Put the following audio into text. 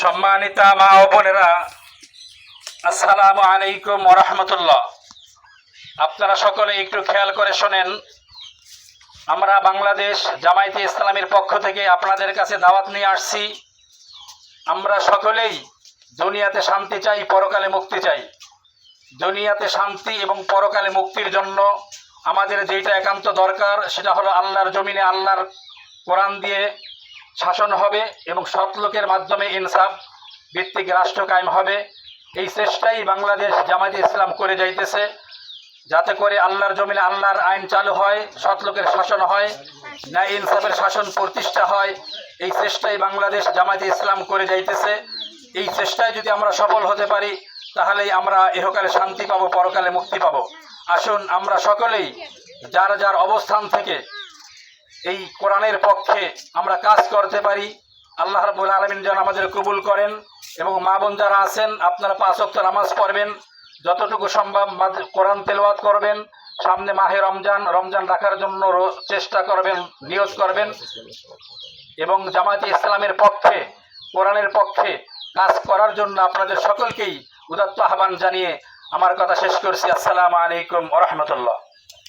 সম্মানিতা মা ও বোনেরা, আসসালামু আলাইকুম ওরহমতুল্লাহ আপনারা সকলে একটু খেয়াল করে শোনেন, আমরা বাংলাদেশ জামায়াতে ইসলামের পক্ষ থেকে আপনাদের কাছে দাওয়াত নিয়ে আসছি। আমরা সকলেই দুনিয়াতে শান্তি চাই, পরকালে মুক্তি চাই। দুনিয়াতে শান্তি এবং পরকালে মুক্তির জন্য আমাদের যেটা একান্ত দরকার, সেটা হলো আল্লাহর জমিনে আল্লাহর কোরআন দিয়ে শাসন হবে এবং সৎ লোকের মাধ্যমে ইনসাফ ভিত্তিক রাষ্ট্র কায়েম হবে। এই চেষ্টাই বাংলাদেশ জামায়াতে ইসলাম করে যাইতেছে। যাতে করে আল্লাহর জমিনে আল্লাহর আইন চালু হয়, সৎ লোকের শাসন হয়, ন্যায় ইনসাফের শাসন প্রতিষ্ঠা হয়, এই চেষ্টাই বাংলাদেশ জামায়াতে ইসলাম করে যাইতেছে। এই চেষ্টায় যদি আমরা সফল হতে পারি, তাহলেই আমরা ইহকালে শান্তি পাবো, পরকালে মুক্তি পাবো। আসুন আমরা সকলেই যার যার অবস্থান থেকে এই কোরআনের পক্ষে আমরা কাজ করতে পারি। আল্লাহ রাবুল আলমিন যেন আমাদের কবুল করেন এবং মা বোন যারা আছেন, আপনারা পাঁচ অক্ত নামাজ পড়বেন। যতটুকু সম্ভব কোরআন তেলাওয়াত করবেন। সামনে মাহে রমজান রমজান রাখার জন্য চেষ্টা করবেন, নিয়োগ করবেন এবং জামাতে ইসলামের পক্ষে, কোরআনের পক্ষে কাজ করার জন্য আপনাদের সকলকেই উদাত্ত আহ্বান জানিয়ে আমার কথা শেষ করছি। আসসালামু আলাইকুম ওরহমতুল্লাহ